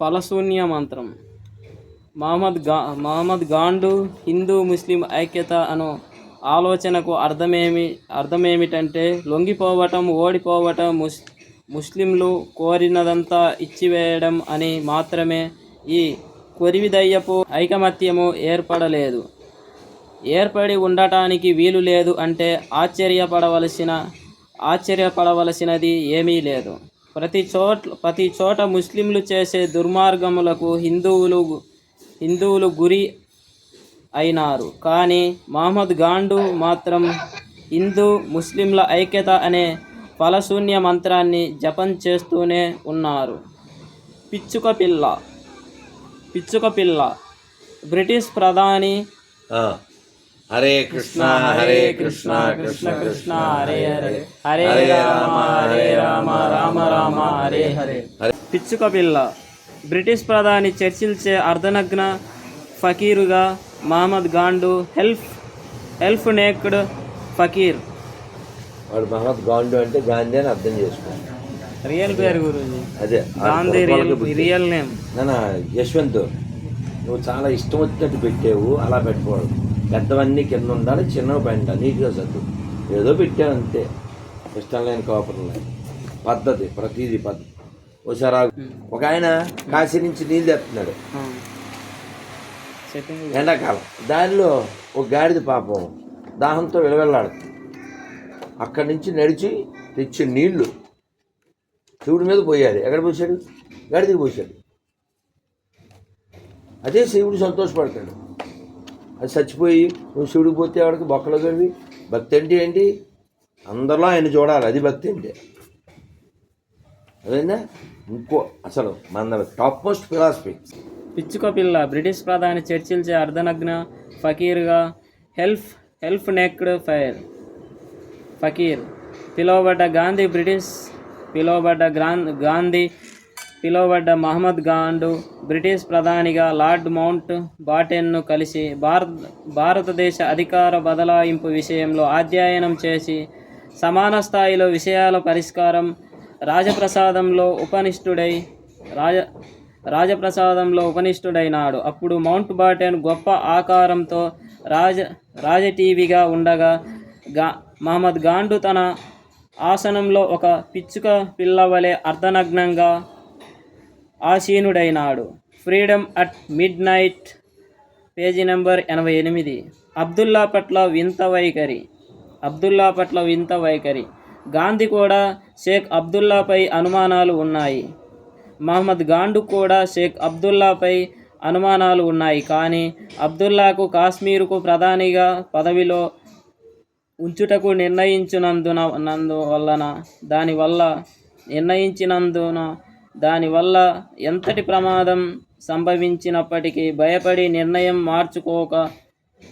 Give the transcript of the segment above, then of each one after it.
ఫలశూన్య మంత్రం. మహమ్మద్గా మహమ్మద్ గాండు హిందూ ముస్లిం ఐక్యత అను ఆలోచనకు అర్థమేమి అర్థమేమిటంటే లొంగిపోవటం ఓడిపోవటం ముస్ ముస్లింలు కోరినదంతా ఇచ్చివేయడం అని మాత్రమే ఈ కొరివిదయ్యపు ఐకమత్యము ఏర్పడలేదు. ఏర్పడి ఉండటానికి వీలు లేదు అంటే ఆశ్చర్యపడవలసిన ఆశ్చర్యపడవలసినది ఏమీ లేదు. ప్రతి చోట ప్రతి చోట ముస్లింలు చేసే దుర్మార్గములకు హిందువులు హిందువులు గురి అయినారు. కానీ మహమ్మద్ గాండు మాత్రం హిందూ ముస్లింల ఐక్యత అనే ఫలశూన్య మంత్రాన్ని జపం చేస్తూనే ఉన్నారు. పిచ్చుక పిల్ల పిచ్చుక పిల్ల బ్రిటిష్ ప్రధాని హరే కృష్ణ హరే కృష్ణ కృష్ణ కృష్ణ హరే హరే. హరే రామ హరే రామ రామ రామ హరే హరే. పిచ్చుక పిల్ల బ్రిటిష్ ప్రధాని చర్చిల్చే అర్ధనగ్న ఫకీరుగా Mohammed గాండు half half naked fakir. వాడు మహమ్మద్ గాంధీ అంటే గాంధీ అని అర్థం చేసుకో రియల్ పేరు అదే. Gandhi real. Real name. Yashwant నువ్వు చాలా ఇష్టం వచ్చినట్టు పెట్టావు అలా పెట్టుకోవడం. పెద్దవన్నీ కింద ఉండాలి చిన్నవి పైన నీట్గా సర్దు. ఏదో పెట్టావు అంతే. ఇష్టం లేని కాపురం లేదు. పద్ధతి ప్రతిదీ పద్ధతి. ఒకసారి. ఒక ఆయన కాశీ నుంచి నీళ్ళు తెస్తున్నాడు. ఎండాకాలం. దానిలో ఒక గాడిద పాపం దాహంతో విలవెల్లాడుతుంది అక్కడి నుంచి నడిచి తెచ్చి నీళ్ళు శివుడి మీద పోయాడు ఎక్కడ పోసాడు గాడిదకి పోసాడు అదే శివుడు సంతోషపడతాడు. అది చచ్చిపోయి నువ్వు శివుడికి పోతే ఆవిడకి బొక్కలు గడివి భక్తి అంటే ఏంటి? అందరిలో ఆయన చూడాలి అది భక్తి అంటే. అదేనా ఇంకో అసలు మన టాప్ మోస్ట్ ఫిలాసఫీ పిచ్చుక పిల్ల బ్రిటిష్ ప్రధాని చర్చిల్చే అర్ధనగ్న ఫకీర్గా half half naked fire. Fakir పిలువబడ్డ గాంధీ బ్రిటిష్ పిలువబడ్డ గ్రాన్ గాంధీ పిలువబడ్డ మహమ్మద్ గాండు బ్రిటిష్ ప్రధానిగా లార్డ్ మౌంట్ బాటెన్ను కలిసి భారత్ భారతదేశ అధికార బదలాయింపు విషయంలో అధ్యయనం చేసి సమాన స్థాయిలో విషయాల పరిష్కారం రాజప్రసాదంలో ఉపనిష్ఠుడై రాజ రాజప్రసాదంలో ఉపనిష్ఠుడైనాడు అప్పుడు మౌంట్ బాటెన్ గొప్ప ఆకారంతో రాజ రాజటీవీగా ఉండగా గా మహమ్మద్ గాండు తన ఆసనంలో ఒక పిచ్చుక పిల్లవలే అర్ధనగ్నంగా ఆసీనుడైనాడు. Freedom at midnight page number ఎనభై ఎనిమిది. అబ్దుల్లా పట్ల వింత వైఖరి. అబ్దుల్లా పట్ల వింత వైఖరి. గాంధీ కూడా షేక్ అబ్దుల్లాపై అనుమానాలు ఉన్నాయి. మహమ్మద్ గాండు కూడా షేక్ అబ్దుల్లాపై అనుమానాలు ఉన్నాయి. కానీ అబ్దుల్లాకు కాశ్మీరుకు ప్రధానిగా పదవిలో ఉంచుటకు నిర్ణయించినందున నందువలన దానివల్ల నిర్ణయించినందున దానివల్ల ఎంతటి ప్రమాదం సంభవించినప్పటికీ భయపడి నిర్ణయం మార్చుకోక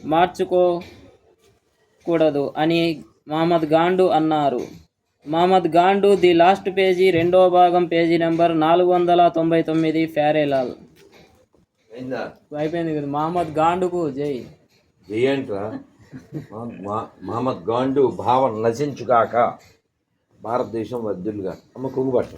మార్చుకోకూడదు అని మహమ్మద్ గాండు అన్నారు. మహమ్మద్ గాండు ది లాస్ట్ పేజీ రెండో భాగం పేజీ నెంబర్ నాలుగు వందల తొంభై తొమ్మిది ఫ్యారేలాల్ అయిపోయింది కదా. మహమ్మద్ గాండుకు జై. జయంట్రా? మహమ్మద్ గాండు భావం నశించుగాక భారతదేశం వద్దులుగా అమ్మ కుంగు పట్టు.